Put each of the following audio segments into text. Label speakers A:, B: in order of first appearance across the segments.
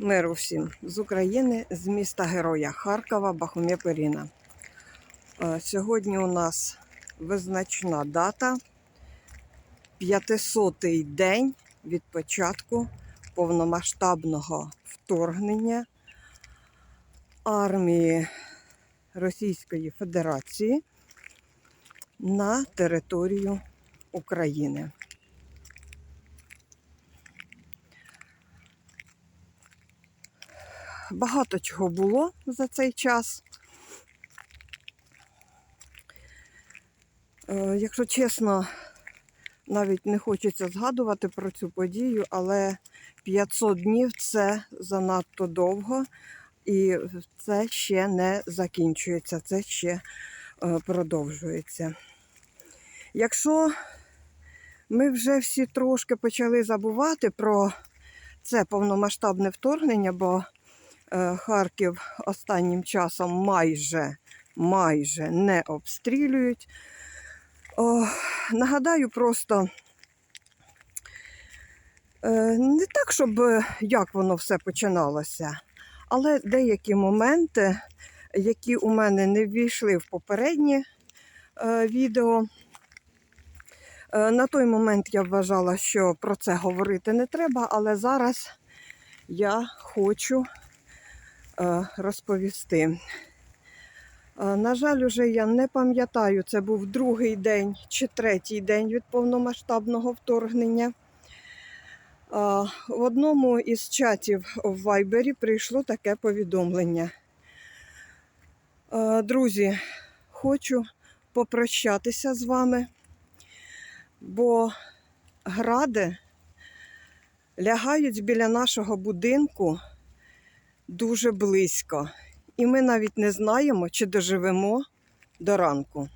A: Миру всім з України, з міста Героя Харкова, Періна. Е, Сьогодні у нас визначна дата 500-й день від початку повномасштабного вторгнення армії Російської Федерації на територію України. Багато чого було за цей час. Е, Якщо чесно, навіть не хочеться згадувати про цю подію, але 500 днів це занадто довго, і це ще не закінчується, це ще е, продовжується. Якщо ми вже всі трошки почали забувати про це повномасштабне вторгнення, бо Харків останнім часом майже, майже не обстрілюють. О, нагадаю просто е, не так, щоб е, як воно все починалося, але деякі моменти, які у мене не ввійшли в попереднє е, відео. Е, На той момент я вважала, що про це говорити не треба, але зараз я хочу е, розповісти. Е, На жаль, уже я не пам'ятаю, це був другий день чи третій день від повномасштабного вторгнення. Е, В одному із чатів в Вайбері прийшло таке повідомлення. Е, Друзі, хочу попрощатися з вами, бо гради лягають біля нашого будинку дуже близько. І ми навіть не знаємо, чи доживемо до ранку.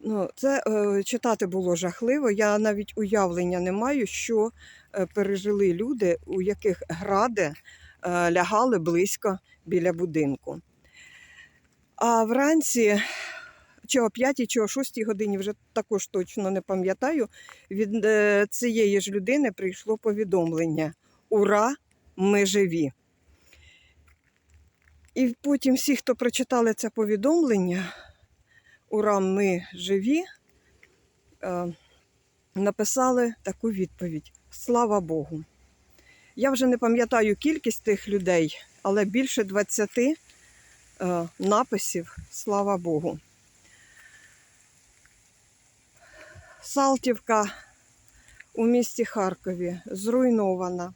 A: Ну, це е, читати було жахливо. Я навіть уявлення не маю, що е, пережили люди, у яких гради е, лягали близько біля будинку. А вранці, чи о 5, чи о 6 годині, вже також точно не пам'ятаю, від е, цієї ж людини прийшло повідомлення: Ура! Ми живі! І потім всі, хто прочитали це повідомлення, Ура, ми живі, е, написали таку відповідь: Слава Богу! Я вже не пам'ятаю кількість тих людей, але більше 20 е, написів Слава Богу. Салтівка у місті Харкові зруйнована.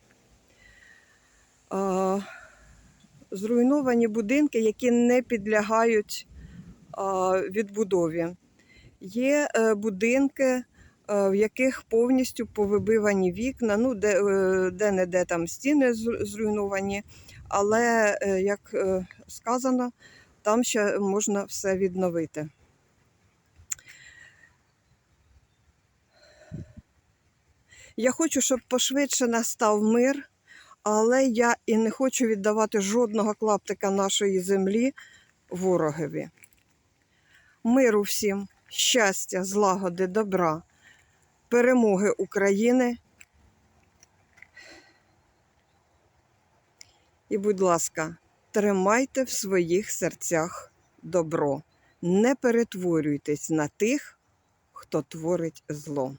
A: Зруйновані будинки, які не підлягають відбудові. Є е, будинки, е, в яких повністю повибивані вікна, ну, де, е, де-не-де там стіни зруйновані, але, е, як сказано, там ще можна все відновити. Я хочу, щоб пошвидше настав мир, але я і не хочу віддавати жодного клаптика нашої землі ворогові. Миру всім, щастя, злагоди, добра, перемоги України. І, будь ласка, тримайте в своїх серцях добро. Не перетворюйтесь на тих, хто творить зло.